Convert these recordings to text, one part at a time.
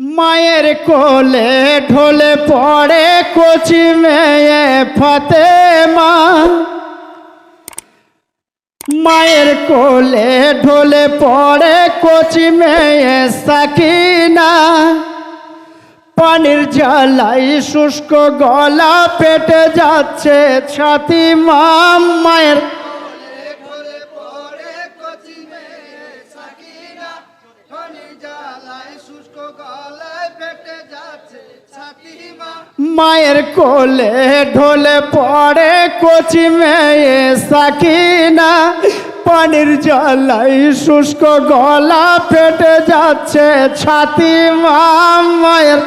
মায়ের কোলে ঢোলে পড়ে কচি মেয়ে ফতেমা। মায়ের কোলে ঢোলে পড়ে কচি মেয়ে সাকিনা। পানির জ্বালাই শুষ্ক গলা পেটে যাচ্ছে ছাতি মাম মায়ের মায়ের কোলে ঢোলে পড়ে কচি মেয়ে সাকিনা। পানির জ্বালাই শুষ্ক গলা ফেটে যাচ্ছে ছাতি মাম মায়ের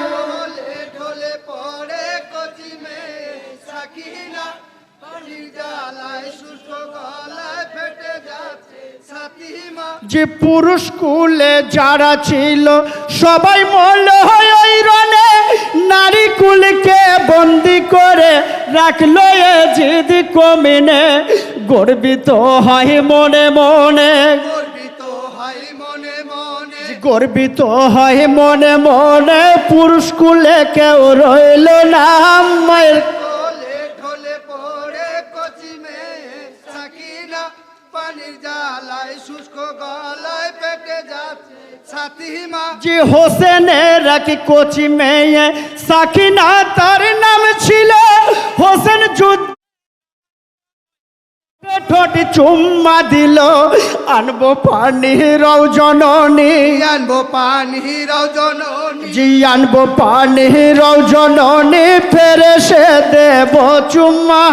যে পুরুষ কুলে যারা ছিল সবাই মল ওই রনে নারী কুলকে বন্দি করে রাখল এ জিদ কমিনে। গর্বিত হয় মনে মনে। গর্বিত হয় মনে মনে। গর্বিত হয় মনে মনে। পুরুষ কুলে কেউ রইল না মায়ের যে হোসেনের কি কোচি মেয়ে সাকিনা তার নাম ছিল হোসেন যুদ্ধ। ঠোঁট চুম্মা দিল আনব পানি রও জননী। আনব পানি রজনী জি আনব পানি রও জননী ফেরে সে দেব চুম্মা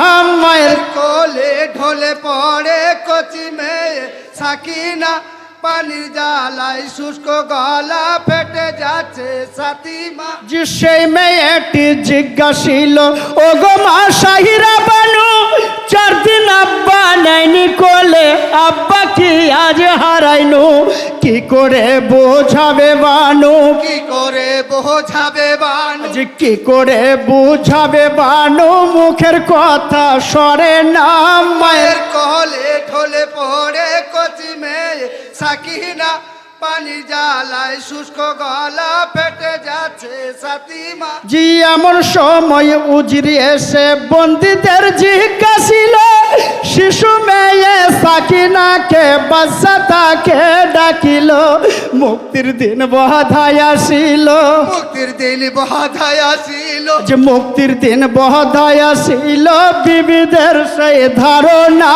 মায়ের। কোলে ঢলে পড়ে কচি মেয়ে সাকিনা পানির জ্বালায় শুষ্ক গলা ফেটে যাচ্ছে সাতিমা। যে সেই মেয়েটি জিজ্ঞাসিল ও গো মা সাহিরা বানু চার দিন আব্বা নাইনি কোলে আব্বা কি আজ হারাইনু? কি করে বোঝাবে বানু? কি করে বোঝাবে বানু? যে কি করে বোঝাবে বানু? মুখের কথা সরে না মায়ের কোলে ঢলে পড়ে কচি মেয়ে সাকিনা। পানি জ্বালায় শুষ্ক গলা ফেটে যাচ্ছে সাতিমা। জি এমন সময় উজরি এসে বন্দীদের জিজ্ঞাসিল শিশু মেয়ে সাকিনাকে বাচ্চা তাকে ডাকিল মুক্তির দিন বহাধায় আসিল। মুক্তির দিন বাধায় আসিল। যে মুক্তির দিন বহাধায় আসিল বিবিদের সেই ধারণা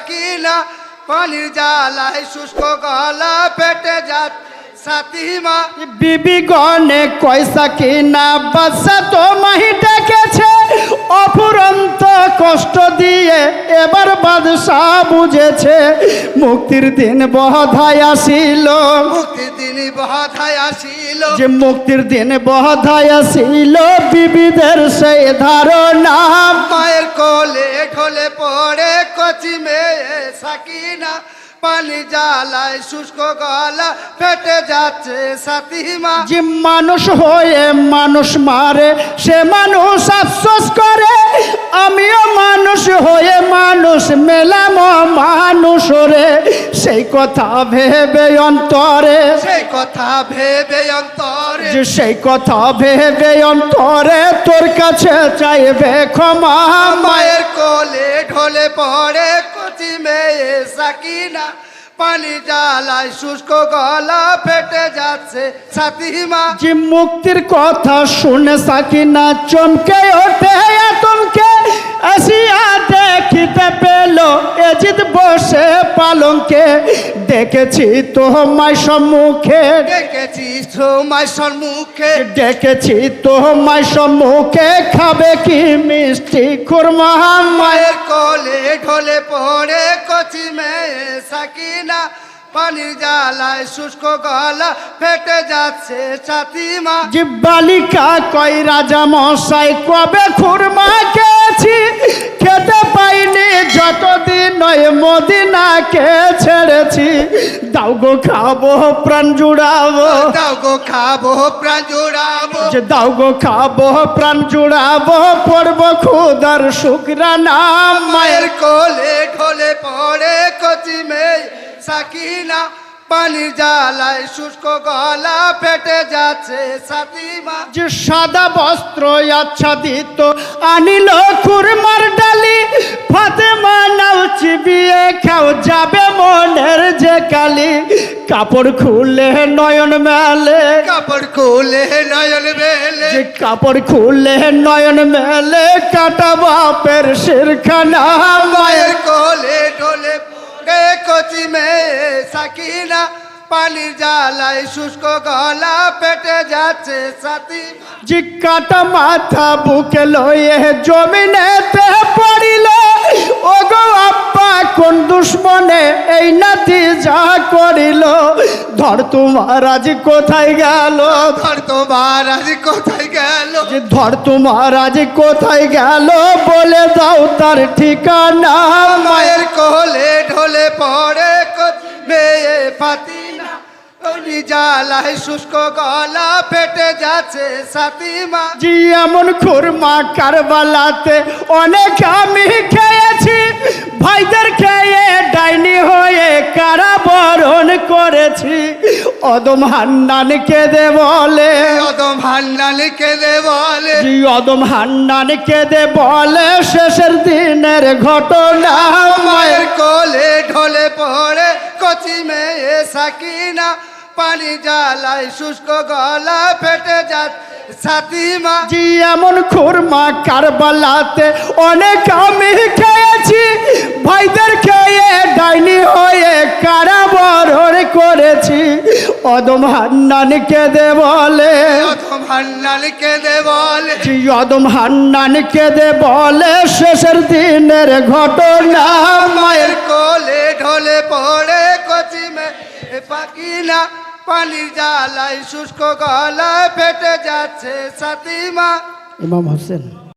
সাকিনা পানির জ্বালায় শুষ্ক গলা পেটে যাত। সাতিমা, বিবি গনে কয়সা কিনা বাচ্চা তো মাহি ডেকেছে। অফুরন্ত কষ্ট দিয়ে এবার বাদশাহ বুঝেছে মুক্তির দিন বহধায় আসিল। মুক্তির দিন বাধায় আসিল। যে মুক্তির দিন বহধায় আসিল বিবিদের সেই ধারণা। মায়ের কোলে ঢলে পড়ে কচি মেয়ে সাকিনা পানি জ্বালায় শুষ্ক গলা ফেটে যাচ্ছে সাতিমা। যে মানুষ হয়ে মানুষ মারে সে মানুষ আফসোস করে আমিও মানুষ হয়ে মানুষ মেলাম মানুষ রে। সেই কথা ভেবে অন্তরে। সেই কথা ভেবে অন্তরে। যে সেই কথা ভেবে অন্তরে তোর কাছে চাইবে ক্ষমা। মায়ের কোলে ঢলে পড়ে কচি মেয়ে সাকিনা। পানি জ্বালায় শুষ্ক গলা ফেটে যাচ্ছে সাতিমা যে মুক্তির কথা শুনে সাকিনা চমকে ওঠে আতঙ্কে আসিয়া দেখিতে পেল এজিদ বসে পালঙ্কে। দেখেছি তোমায় সম্মুখে। দেখেছি সময় সম্মুখে। ডেকেছি তোমায় সম্মুখে। খাবে কি মিষ্টি খুরমা মায়ের মায়ের কোলে ঢলে পড়ে কচি মেয়ে সাকিনা। পানির জ্বালায় শুষ্ক গলা ফেটে যাচ্ছে ছাতিমা। যে বালিকা কই রাজা মশাই কবে খুরমা খেয়েছি? খেতে পাইনি যতদিন ওই মদিনাকে ছেড়েছি। দাও গো খাব প্রাণ জুড়াবো। দাও গো খাব প্রাণ জোড়াবো। যে দাও গো খাব প্রাণ জুড়াবো পড়ব খুদার শুক্রা নাম মায়ের মায়ের কোলে ঢলে পড়ে কচি মেয়ে। সাকিনা পানির জ্বালায় শুষ্ক গলা ফেটে যাচ্ছে সাতিমা যে সাদা বস্ত্র আচ্ছাদিত আনিল কুরমার ডালি ফাতেমা নাও চিবিয়ে খাও যাবে মনের যে কালি। কাপড় খুলে নয়ন মেলে। কাপড় খুলে নয়ন মেলে। যে কাপড় খুলে নয়ন মেলে কাটা বাপের শিরখানা। মায়ের কোলে ঢোলে গে কচি মেয়ে সাকিনা, পানির জ্বালায় শুষ্ক গলা পেটে যাচ্ছে সাথী। জিকাটা কাটা মাথা বুকে লয়ে জমিনেতে পড়িল। ও গো আব্বা কোন দুশ্মনে এই নাতি যা করিল? ধর তোমার আজ কোথায় গেল? ধর তোমার আজ কোথায় গেল? যে ধর তোমার আজ কোথায় গেল? বলে দাও তার ঠিকানা। মায়ের কোলে ঢোলে পড়ে পাতি মেয়ে ওনি জ্বালায় শুষ্ক গলা পেটে যাচ্ছে সাতিমা। জি এমন খুরমা কারবালাতে অনেক আমি খেয়েছি। ভাইদের খেয়ে ডাইনি হয়ে কারাবরণ করেছি। অদম হান্নান কেঁদে বলে। অদম হান্নালি কেঁদে বলে। জি অদম হান্নান কেঁদে বলে। শেষের দিনের ঘটনা মায়ের কোলে কচি মেয়ে সাকিনা পানি জ্বালায় শুষ্ক গলা ফেটে যাচ্ছে। সাতিমা জি এমন খুরমা কারবালাতে অনেক আমি খেয়েছি। ভাইদের খেয়ে ডাইনি হয়ে কারাবরণ করেছি। অদম হান্নান কেঁদে বলে। অদম হান্নালি কেঁদে বলে। জি অদম হান্নান কেঁদে বলে। শেষের দিনের ঘটনা মায়ের কোলে ঢলে পড়ে মেয়ে পাকিনা পানির জ্বালায় শুষ্ক গলায় ফেটে যাচ্ছে সাতিমা। ইমাম হোসেন